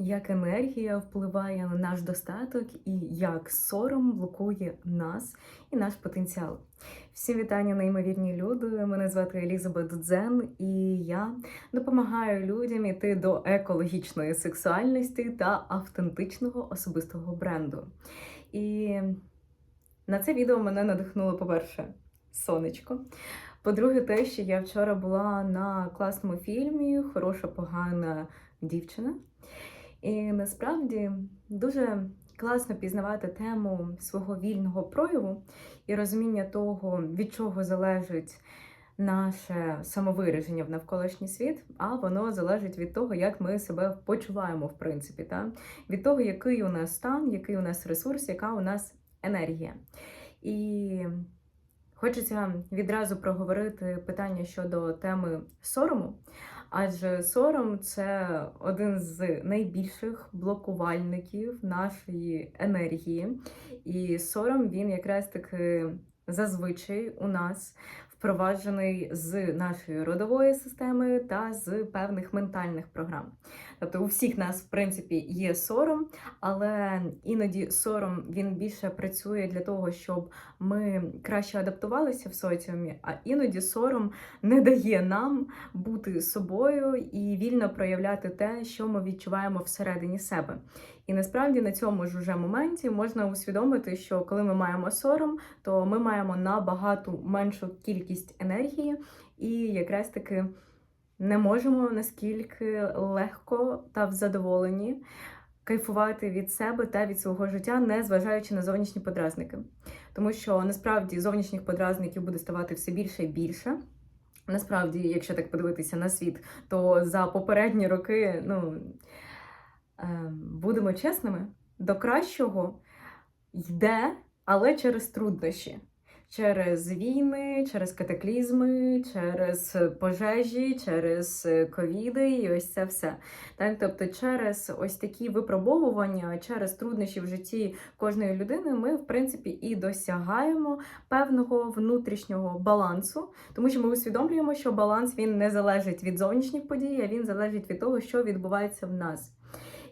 як енергія впливає на наш достаток і як сором блокує нас і наш потенціал. Всім вітання, неймовірні люди. Мене звати Елізабет Дзен, і я допомагаю людям іти до екологічної сексуальності та автентичного особистого бренду. І на це відео мене надихнуло, по-перше, сонечко. По-друге, те, що я вчора була на класному фільмі Хороша погана дівчина. І насправді дуже класно пізнавати тему свого вільного прояву і розуміння того, від чого залежить наше самовираження в навколишній світ, а воно залежить від того, як ми себе почуваємо, в принципі, та? від того, який у нас стан, який у нас ресурс, яка у нас енергія. І хочеться відразу проговорити питання щодо теми сорому. Адже сором це один з найбільших блокувальників нашої енергії. І сором він якраз таки зазвичай у нас впроваджений з нашої родової системи та з певних ментальних програм. Тобто у всіх нас, в принципі, є сором, але іноді сором він більше працює для того, щоб ми краще адаптувалися в соціумі, а іноді сором не дає нам бути собою і вільно проявляти те, що ми відчуваємо всередині себе. І насправді на цьому ж уже моменті можна усвідомити, що коли ми маємо сором, то ми маємо набагато меншу кількість енергії, і якраз таки не можемо наскільки легко та в задоволенні кайфувати від себе та від свого життя, не зважаючи на зовнішні подразники. Тому що насправді зовнішніх подразників буде ставати все більше і більше. Насправді, якщо так подивитися на світ, то за попередні роки, ну будемо чесними, до кращого йде, але через труднощі через війни, через катаклізми, через пожежі, через ковіди і ось це все. Так? Тобто, через ось такі випробовування, через труднощі в житті кожної людини, ми, в принципі, і досягаємо певного внутрішнього балансу, тому що ми усвідомлюємо, що баланс він не залежить від зовнішніх подій, а він залежить від того, що відбувається в нас.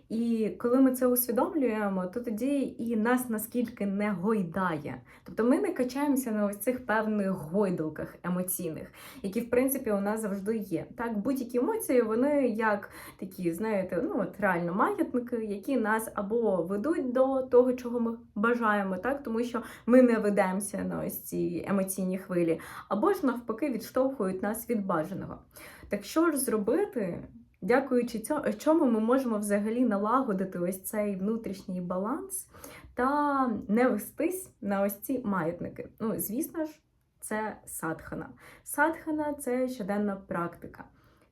І коли ми це усвідомлюємо, то тоді і нас наскільки не гойдає. Тобто ми не качаємося на ось цих певних гойдалках емоційних, які в принципі у нас завжди є. Так, будь-які емоції, вони як такі, знаєте, ну от реально маятники, які нас або ведуть до того, чого ми бажаємо, так тому що ми не ведемося на ось ці емоційні хвилі, або ж навпаки відштовхують нас від бажаного. Так що ж зробити? Дякуючи чому ми можемо взагалі налагодити ось цей внутрішній баланс та не вестись на ось ці маятники. Ну, звісно ж, це садхана. Садхана це щоденна практика.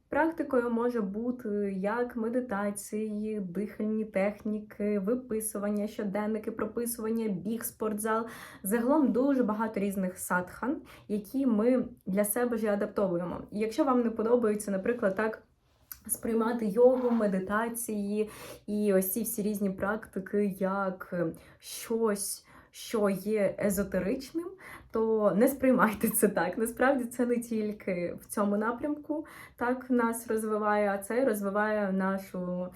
Практикою може бути як медитації, дихальні техніки, виписування, щоденники, прописування, біг, спортзал. Загалом дуже багато різних садхан, які ми для себе ж адаптовуємо. І якщо вам не подобається, наприклад, так сприймати йогу, медитації і ось ці всі різні практики як е, щось. Що є езотеричним, то не сприймайте це так. Насправді це не тільки в цьому напрямку так нас розвиває, а це розвиває нашу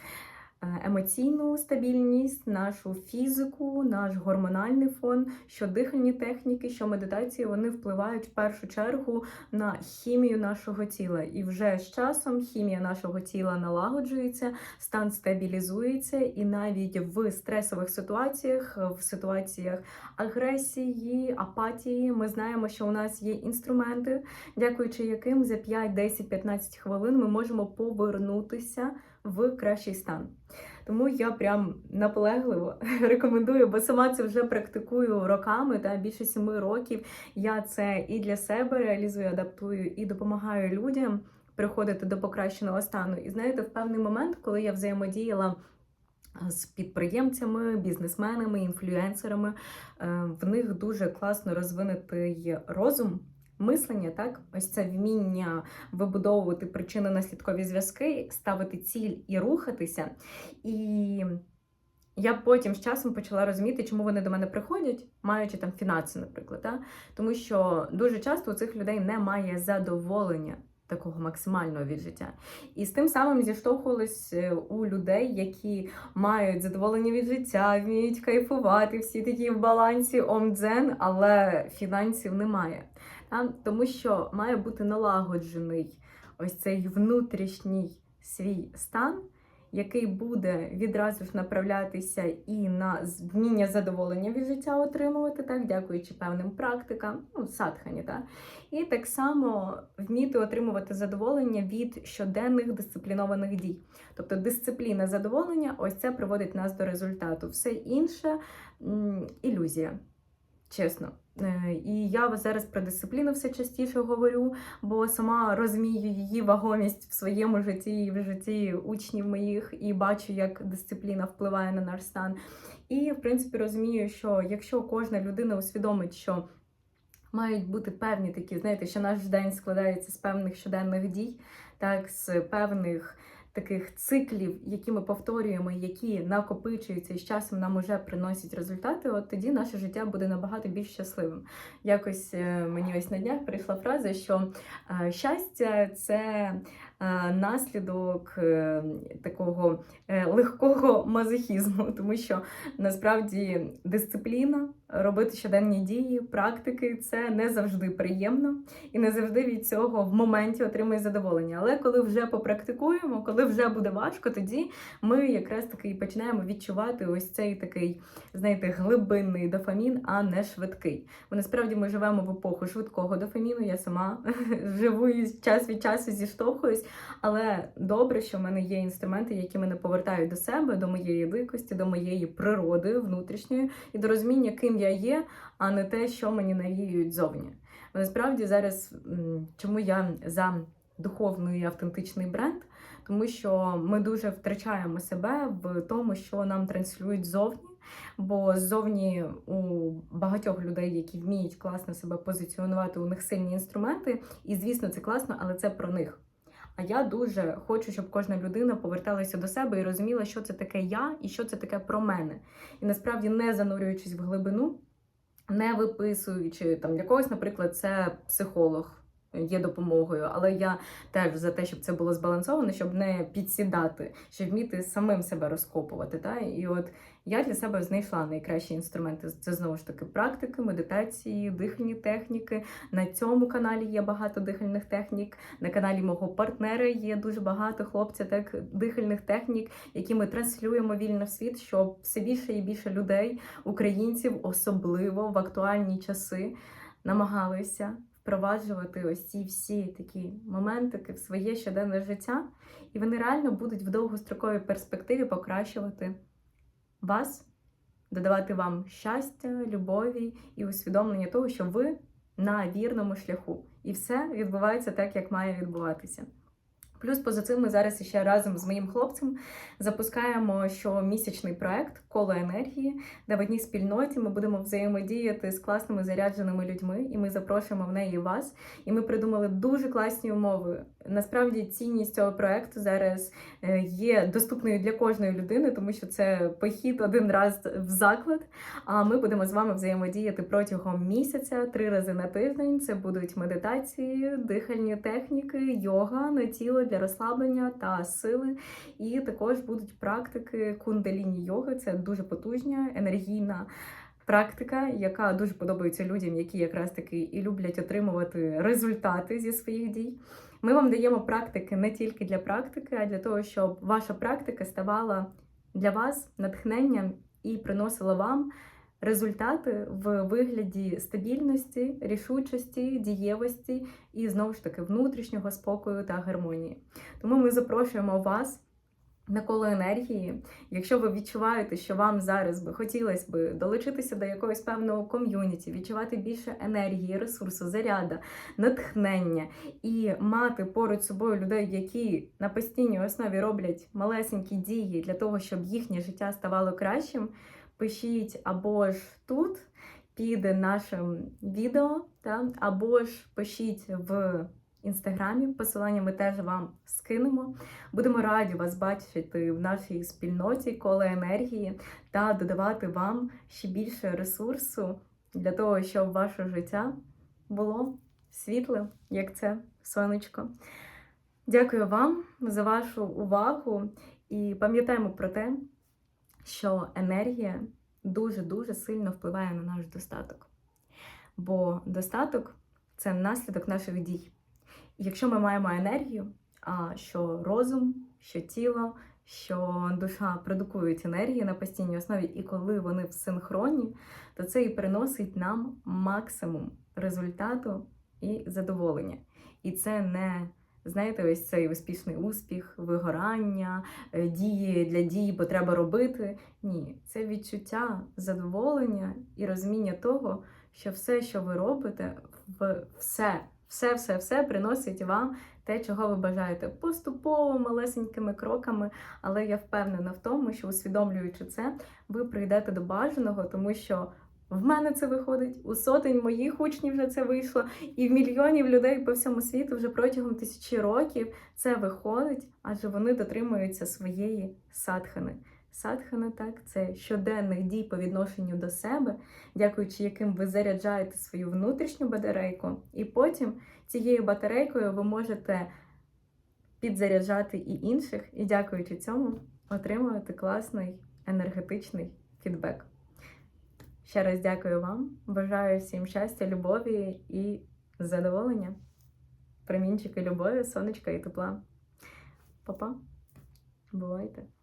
емоційну стабільність, нашу фізику, наш гормональний фон, що дихальні техніки, що медитації вони впливають в першу чергу на хімію нашого тіла. І вже з часом хімія нашого тіла налагоджується, стан стабілізується, і навіть в стресових ситуаціях, в ситуаціях агресії, апатії, ми знаємо, що у нас є інструменти, дякуючи яким за 5, 10, 15 хвилин ми можемо повернутися в кращий стан. Тому я прям наполегливо рекомендую, бо сама це вже практикую роками, та більше семи років. Я це і для себе реалізую, адаптую, і допомагаю людям приходити до покращеного стану. І знаєте, в певний момент, коли я взаємодіяла. З підприємцями, бізнесменами, інфлюенсерами е, в них дуже класно розвинутий розум, мислення, так, ось це вміння вибудовувати причинно-наслідкові зв'язки, ставити ціль і рухатися. І я потім з часом почала розуміти, чому вони до мене приходять, маючи там фінанси, наприклад. Так? Тому що дуже часто у цих людей немає задоволення такого максимального від життя. І з тим самим зіштовхувалось е, у людей, які мають задоволення від життя, вміють кайфувати, всі такі в балансі ом-дзен, але фінансів немає. Тому що має бути налагоджений ось цей внутрішній свій стан, який буде відразу ж направлятися і на з- вміння задоволення від життя отримувати, так, дякуючи певним практикам, ну, садхані, так. І так само вміти отримувати задоволення від щоденних дисциплінованих дій. Тобто дисципліна задоволення, ось це приводить нас до результату. Все інше м, ілюзія. Чесно. Е, І я зараз про дисципліну все частіше говорю, бо сама розумію її вагомість в своєму житті і в житті учнів моїх, і бачу, як дисципліна впливає на наш стан. І, в принципі, розумію, що якщо кожна людина усвідомить, що мають бути певні такі, знаєте, що наш день складається з певних щоденних дій, так, з певних таких циклів, які ми повторюємо, які накопичуються і з часом нам уже приносять результати, от тоді наше життя буде набагато більш щасливим. Якось е, мені ось на днях прийшла фраза, що е, щастя це наслідок е, такого е, легкого мазохізму, тому що насправді дисципліна, робити щоденні дії, практики це не завжди приємно і не завжди від цього в моменті отримує задоволення. Але коли вже попрактикуємо, коли вже буде важко, тоді ми якраз таки починаємо відчувати ось цей такий, знаєте, глибинний дофамін, а не швидкий. Бо насправді ми живемо в епоху швидкого дофаміну. Я сама живу і час від часу зіштовхуюсь. Але добре, що в мене є інструменти, які мене повертають до себе, до моєї дикості, до моєї природи внутрішньої і до розуміння, ким я є, а не те, що мені навіюють зовні. Насправді зараз чому я за духовний і автентичний бренд, тому що ми дуже втрачаємо себе в тому, що нам транслюють зовні. Бо ззовні у багатьох людей, які вміють класно себе позиціонувати, у них сильні інструменти, і звісно, це класно, але це про них. А я дуже хочу, щоб кожна людина поверталася до себе і розуміла, що це таке я і що це таке про мене. І насправді не занурюючись в глибину, не виписуючи там для когось, наприклад, це психолог. Є допомогою, але я теж за те, щоб це було збалансовано, щоб не підсідати, щоб вміти самим себе розкопувати. Та? І от я для себе знайшла найкращі інструменти. Це знову ж таки практики, медитації, дихальні техніки. На цьому каналі є багато дихальних технік. На каналі мого партнера є дуже багато хлопця, так дихальних технік, які ми транслюємо вільно в світ, щоб все більше і більше людей, українців, особливо в актуальні часи, намагалися впроваджувати ось ці всі такі моментики в своє щоденне життя, і вони реально будуть в довгостроковій перспективі покращувати вас, додавати вам щастя, любові і усвідомлення того, що ви на вірному шляху, і все відбувається так, як має відбуватися. Плюс поза цим ми зараз ще разом з моїм хлопцем запускаємо щомісячний проект коло енергії, де в одній спільноті ми будемо взаємодіяти з класними зарядженими людьми, і ми запрошуємо в неї вас. І ми придумали дуже класні умови. Насправді цінність цього проекту зараз е, є доступною для кожної людини, тому що це похід один раз в заклад. А ми будемо з вами взаємодіяти протягом місяця, три рази на тиждень. Це будуть медитації, дихальні техніки, йога на тіло для розслаблення та сили. І також будуть практики кундаліні йоги. Це дуже потужна, енергійна. Практика, яка дуже подобається людям, які якраз таки і люблять отримувати результати зі своїх дій. Ми вам даємо практики не тільки для практики, а для того, щоб ваша практика ставала для вас натхненням і приносила вам результати в вигляді стабільності, рішучості, дієвості і знову ж таки внутрішнього спокою та гармонії. Тому ми запрошуємо вас. На коло енергії, якщо ви відчуваєте, що вам зараз би хотілося би долучитися до якогось певного ком'юніті, відчувати більше енергії, ресурсу, заряда, натхнення і мати поруч собою людей, які на постійній основі роблять малесенькі дії для того, щоб їхнє життя ставало кращим, пишіть або ж тут під нашим відео, та, або ж пишіть в інстаграмі. Посилання ми теж вам скинемо. Будемо раді вас бачити в нашій спільноті коло енергії та додавати вам ще більше ресурсу для того, щоб ваше життя було світле, як це сонечко. Дякую вам за вашу увагу і пам'ятаємо про те, що енергія дуже-дуже сильно впливає на наш достаток. Бо достаток це наслідок наших дій. Якщо ми маємо енергію, а що розум, що тіло, що душа продукують енергію на постійній основі, і коли вони в синхроні, то це і приносить нам максимум результату і задоволення. І це не знаєте, ось цей успішний успіх, вигорання, е, дії для дії, бо треба робити. Ні, це відчуття задоволення і розуміння того, що все, що ви робите, все, все, все, все приносить вам те, чого ви бажаєте, поступово малесенькими кроками. Але я впевнена в тому, що усвідомлюючи це, ви прийдете до бажаного, тому що. В мене це виходить, у сотень моїх учнів вже це вийшло, і в мільйонів людей по всьому світу вже протягом тисячі років це виходить, адже вони дотримуються своєї садхани. Садхана, так, це щоденних дій по відношенню до себе, дякуючи яким ви заряджаєте свою внутрішню батарейку, і потім цією батарейкою ви можете підзаряджати і інших, і дякуючи цьому отримувати класний енергетичний фідбек. Ще раз дякую вам. Бажаю всім щастя, любові і задоволення. Промінчики любові, сонечка і тепла. Па-па. Бувайте!